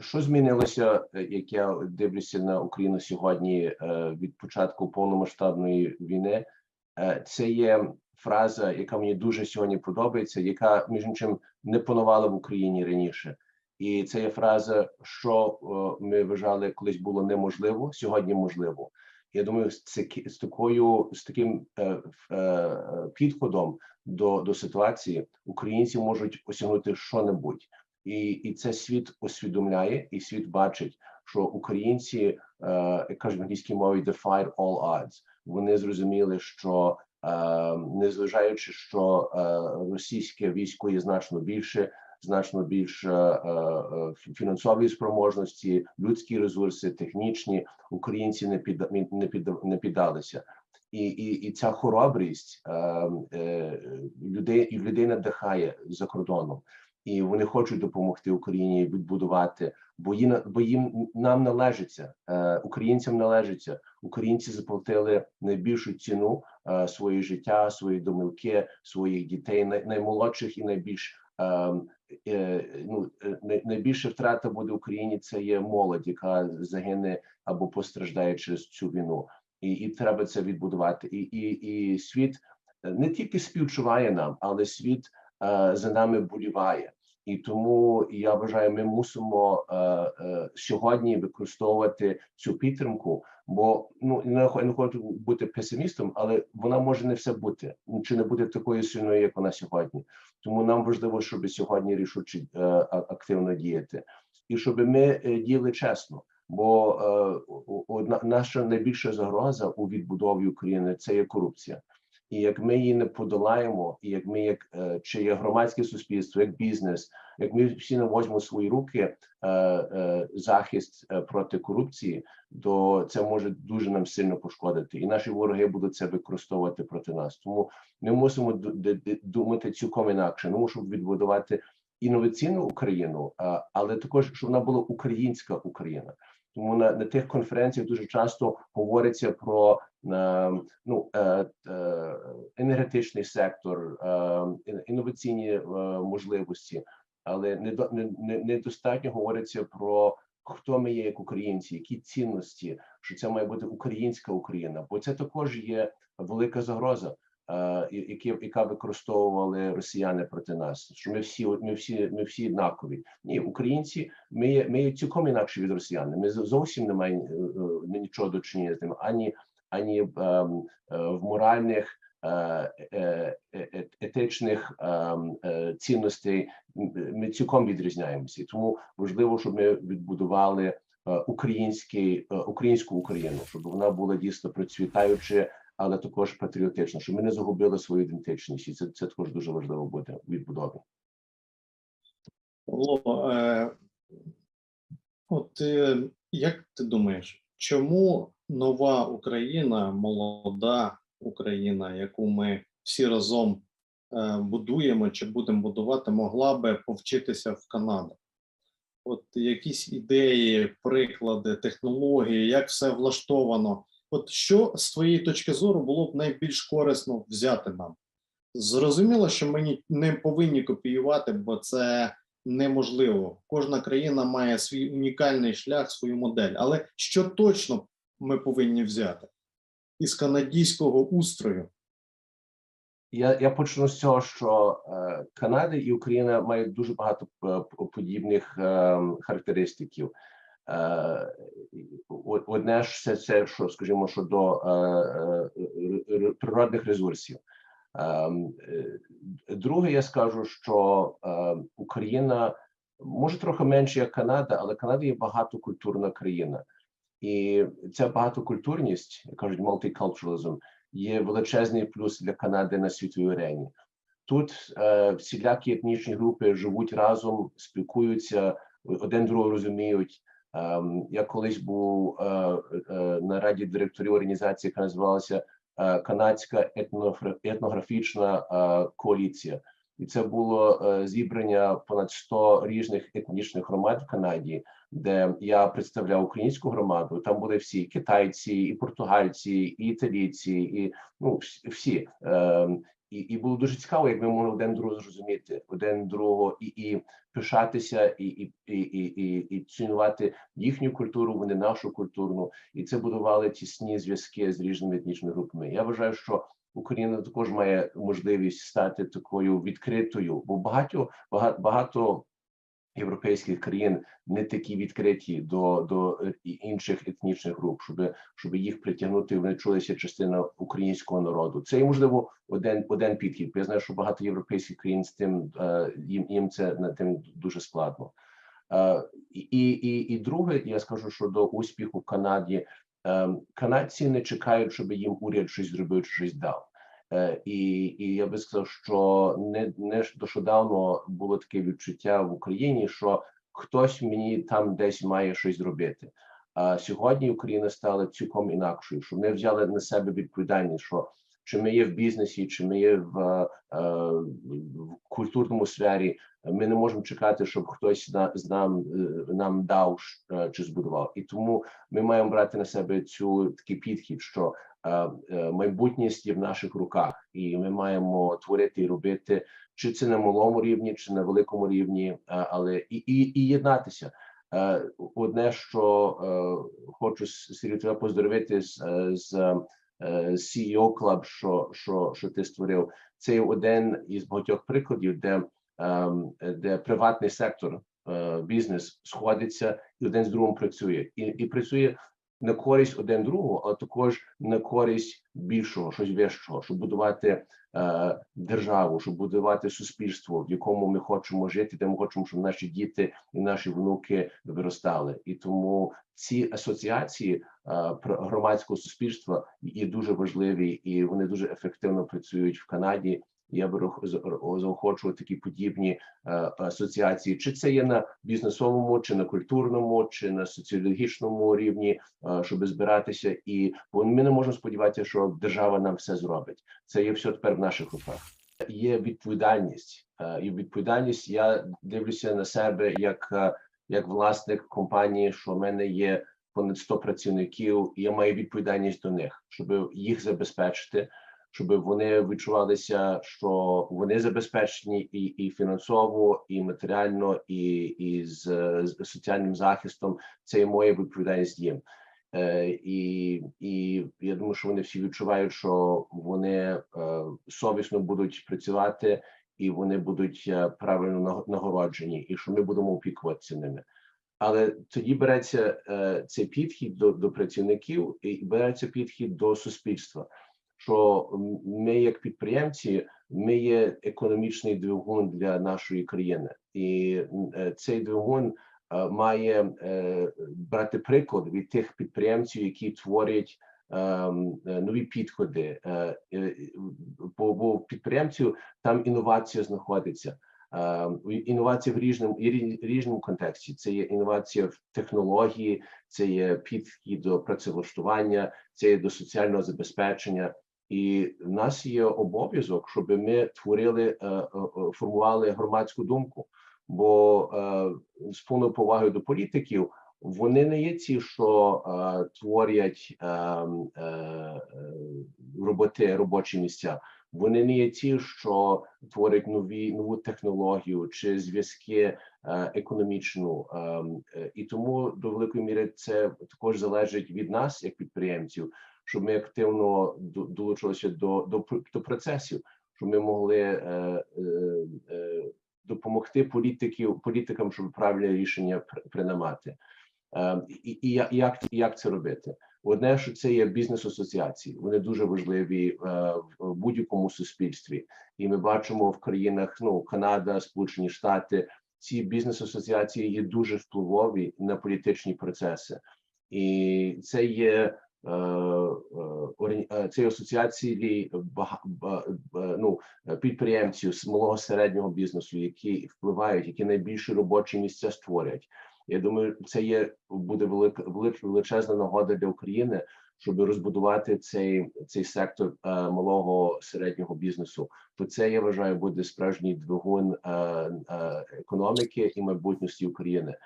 що змінилося, е, як я дивлюся на Україну сьогодні е, від початку повномасштабної війни? Е, Це є фраза, яка мені дуже сьогодні подобається, яка між іншим не панувала в Україні раніше. І це є фраза, що ми вважали колись було неможливо, сьогодні можливо. Я думаю, ці- з такою з таким е, е, підходом до, до ситуації українці можуть осягнути що-небудь. І, і це світ усвідомляє, і світ бачить, що українці, е, як кажуть в англійській мові, defied all odds. Вони зрозуміли, що е, незважаючи, що е, російське військо є значно більше, значно більше е, фінансової спроможності, людські ресурси, технічні, українці не підда, не підда, не піддалися. І, і, і ця хоробрість е, е, людей і людей надихає за кордоном і вони хочуть допомогти Україні відбудувати, бо їм, бо їм нам належиться, е, українцям належиться. Українці заплатили найбільшу ціну е, своє життя, свої домівки, своїх дітей, най, наймолодших і найбільш е, ну, найбільша втрата буде Україні. Це є молодь, яка загине або постраждає через цю війну, і, і треба це відбудувати. І, і, і світ не тільки співчуває нам, але світ за нами боліває. І тому я вважаю, ми мусимо е, е, сьогодні використовувати цю підтримку, бо ну не хо- не хочу бути песимістом, але вона може не все бути чи не буде такою сильною, як вона сьогодні. Тому нам важливо, щоб сьогодні рішуче е, активно діяти, і щоб ми е, діяли чесно. Бо е, одна наша найбільша загроза у відбудові України це є корупція. І як ми її не подолаємо, і як ми, як е, чи є громадське суспільство, як бізнес, як ми всі не возьмемо свої руки е, е, захист е, проти корупції, то це може дуже нам сильно пошкодити, і наші вороги будуть це використовувати проти нас. Тому ми мусимо думати цілком інакше. Тому щоб відбудувати інноваційну Україну, а, але також щоб вона була українська Україна. Тому на, на тих конференціях дуже часто говориться про е, ну, е, е, енергетичний сектор, е, інноваційні е, можливості, але не, не, недостатньо говориться про хто ми є як українці, які цінності, що це має бути українська Україна, бо це також є велика загроза. Е, які, яка використовували росіяни проти нас, що ми всі ми всі ми всі однакові. Ні, українці, ми ми цілком інакші від росіян. Ми зовсім не маємо е, е, нічого до чинення з ними, ані ані ем, в моральних етичних ем, цінностей ми цілком відрізняємося. Тому важливо, щоб ми відбудували український українську Україну, щоб вона була дійсно процвітаюча, але також патріотична, щоб ми не загубили свою ідентичність. І це, це також дуже важливо буде у відбудові. Павло, е, от е, як ти думаєш, чому нова Україна, молода Україна, яку ми всі разом е, будуємо чи будемо будувати, могла би повчитися в Канаді? От якісь ідеї, приклади, технології, як все влаштовано. От що з твоєї точки зору було б найбільш корисно взяти нам? Зрозуміло, що ми не повинні копіювати, бо це неможливо. Кожна країна має свій унікальний шлях, свою модель. Але що точно ми повинні взяти із канадійського устрою? Я, я почну з цього, що е, Канада і Україна мають дуже багато е, подібних е, характеристиків. Е, одне ж це, це що, скажімо, що до е, е, природних ресурсів. Ем, Друге, я скажу, що Україна може трохи менше як Канада, але Канада є багатокультурна країна. І ця багатокультурність, як кажуть, multiculturalism, є величезний плюс для Канади на світовій арені. Тут всілякі етнічні групи живуть разом, спілкуються, один другого розуміють. Ем, я колись був е, е, на раді директорів організації, яка називалася е, Канадська етнографічна коаліція. І це було зібрання понад 100 різних етнічних громад в Канаді, де я представляв українську громаду. Там були всі китайці, і португальці, і італійці, і ну всі- всі. Ем, і, і було дуже цікаво, як ми могли один другого зрозуміти, один другого і, і пишатися, і, і, і, і, і, цінувати їхню культуру, вони нашу культурну, і це будували тісні зв'язки з різними етнічними групами. Я вважаю, що Україна також має можливість стати такою відкритою, бо багато багато, багато європейських країн не такі відкриті до, до е, інших етнічних груп, щоб, щоб їх притягнути, вони чулися частина українського народу. Це можливо один один підхід. Я знаю, що багато європейських країн з тим е, їм, їм це на тим дуже складно. Е, і, і, і друге, я скажу, що до успіху в Канаді е, канадці не чекають, щоб їм уряд щось зробив, щось дав. Е, і, і я би сказав, що не, не дошодавно було таке відчуття в Україні, що хтось мені там десь має щось зробити. А сьогодні Україна стала цілком інакшою, що ми взяли на себе відповідальність, що чи ми є в бізнесі, чи ми є в, е, в культурному сфері, ми не можемо чекати, щоб хтось на, з нам, е, нам дав е, чи збудував. І тому ми маємо брати на себе цю такий підхід, що е, е, майбутність є в наших руках, і ми маємо творити і робити, чи це на малому рівні, чи на великому рівні, е, але і, і, і єднатися. Е, Одне, що е, хочу Сергій, тебе поздоровити з, е, з е, CEO Club, що, що, що ти створив. Це один із багатьох прикладів, де, ем, де приватний сектор, е, бізнес сходиться і один з другим працює, і, і працює на користь один другого, але також на користь більшого, щось вищого, щоб будувати е, державу, щоб будувати суспільство, в якому ми хочемо жити, де ми хочемо, щоб наші діти і наші внуки виростали. І тому ці асоціації е, громадського суспільства є дуже важливі і вони дуже ефективно працюють в Канаді. Я би рох- за- заохочував такі подібні е, асоціації, чи це є на бізнесовому, чи на культурному, чи на соціологічному рівні, е, щоб збиратися, і бо ми не можемо сподіватися, що держава нам все зробить. Це є все тепер в наших руках. Є відповідальність, е, і відповідальність. Я дивлюся на себе як, як власник компанії, що в мене є понад 100 працівників, і я маю відповідальність до них, щоб їх забезпечити, щоб вони відчувалися, що вони забезпечені і, і фінансово, і матеріально, і, і з, з соціальним захистом. Це є моя відповідальність їм. Е, і, і я думаю, що вони всі відчувають, що вони е, совісно будуть працювати і вони будуть е, правильно наго- нагороджені, і що ми будемо опікуватися ними. Але тоді береться е, цей підхід до, до працівників і береться підхід до суспільства. Що ми, як підприємці, ми є економічний двигун для нашої країни, і е, цей двигун е, має е, брати приклад від тих підприємців, які творять ем, нові підходи. Бо, бо підприємців там інновація знаходиться. Інновації в різному різному контексті. Це є інновація в технології, це є підхід до працевлаштування, це є до соціального забезпечення. І в нас є обов'язок, щоб ми творили, е, е, е, формували громадську думку. Бо з повною повагою до політиків вони не є ті, що творять роботи, робочі місця. Вони не є ті, що творять нові нову технологію чи зв'язки економічну, і тому до великої міри це також залежить від нас, як підприємців, щоб ми активно долучилися до, до, до процесів, щоб ми могли е, е, е, допомогти політиків політикам, щоб правильне рішення при- приймати. Е, і, і як, як це робити? Одне, що це є бізнес-асоціації, вони дуже важливі е, в будь-якому суспільстві, і ми бачимо в країнах ну Канада, Сполучені Штати. Ці бізнес-асоціації є дуже впливові на політичні процеси, і це є е, е, е, це є асоціації ну, підприємців з малого середнього бізнесу, які впливають, які найбільші робочі місця створять. Я думаю, це є буде велика велич- величезна нагода для України, щоб розбудувати цей цей сектор малого середнього бізнесу. То це я вважаю буде справжній двигун економіки і майбутності України.